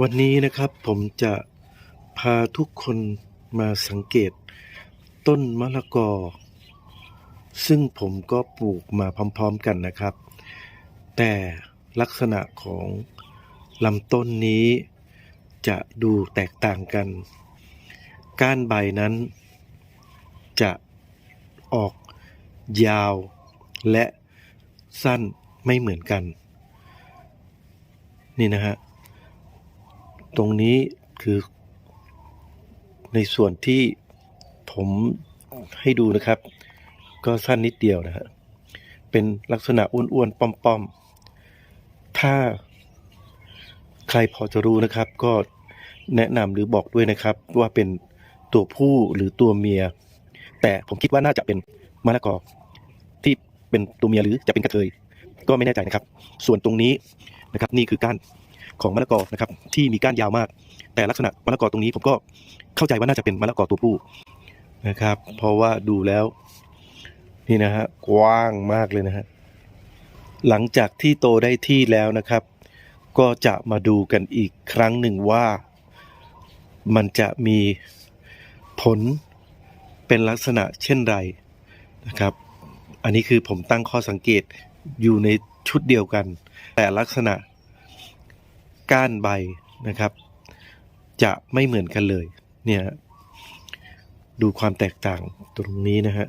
วันนี้นะครับผมจะพาทุกคนมาสังเกตต้นมะละกอ ซึ่งผมก็ปลูกมาพร้อมๆกันนะครับ แต่ลักษณะของลำต้นนี้จะดูแตกต่างกัน ก้านใบนั้น จะออกยาวและสั้นไม่เหมือนกัน นี่นะฮะ ตรงนี้คือในส่วนที่ผมให้ดูนะครับ ก็สั้นนิดเดียวนะฮะเป็นลักษณะอ้วนๆป้อมๆ ถ้าใครพอจะรู้นะครับ ก็แนะนำหรือบอกด้วยนะครับ ว่าเป็นตัวผู้หรือตัวเมีย แต่ผมคิดว่าน่าจะเป็นมะละกอที่เป็นตัวเมียหรือจะเป็นกระเทยก็ไม่แน่ใจนะครับ ส่วนตรงนี้นะครับ นี่คือก้าน ของมะละกอนะครับที่มีก้านยาวมาก แต่ลักษณะมะละกอตรงนี้ผมก็เข้าใจว่าน่าจะเป็นมะละกอตัวผู้นะครับ เพราะว่าดูแล้วนี่นะฮะกว้างมากเลยนะฮะหลังจากที่โตได้ที่แล้วนะครับ ก็จะมาดูกันอีกครั้งหนึ่งว่า มันจะมีผลเป็นลักษณะเช่นไรนะครับ อันนี้คือผมตั้งข้อสังเกตอยู่ในชุดเดียวกัน แต่ลักษณะ ก้านใบนะครับ จะไม่เหมือนกันเลย เนี่ย ดูความแตกต่างตรงนี้นะฮะ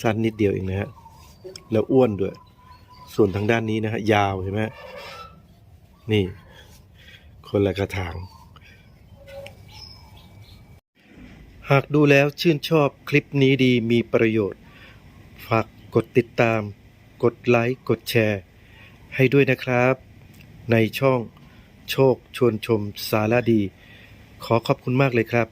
สั้นนิดเดียวเองนะฮะ แล้วอ้วนด้วย ส่วนทางด้านนี้นะฮะ ยาวเห็นไหมนี่ คนละกระถาง หากดูแล้วชื่นชอบคลิปนี้ดีมีประโยชน์ ฝากกดติดตาม กดไลค์ กดแชร์ ให้ด้วยนะครับ ในช่อง โชคชวนชมสารดี ขอขอบคุณมากเลยครับ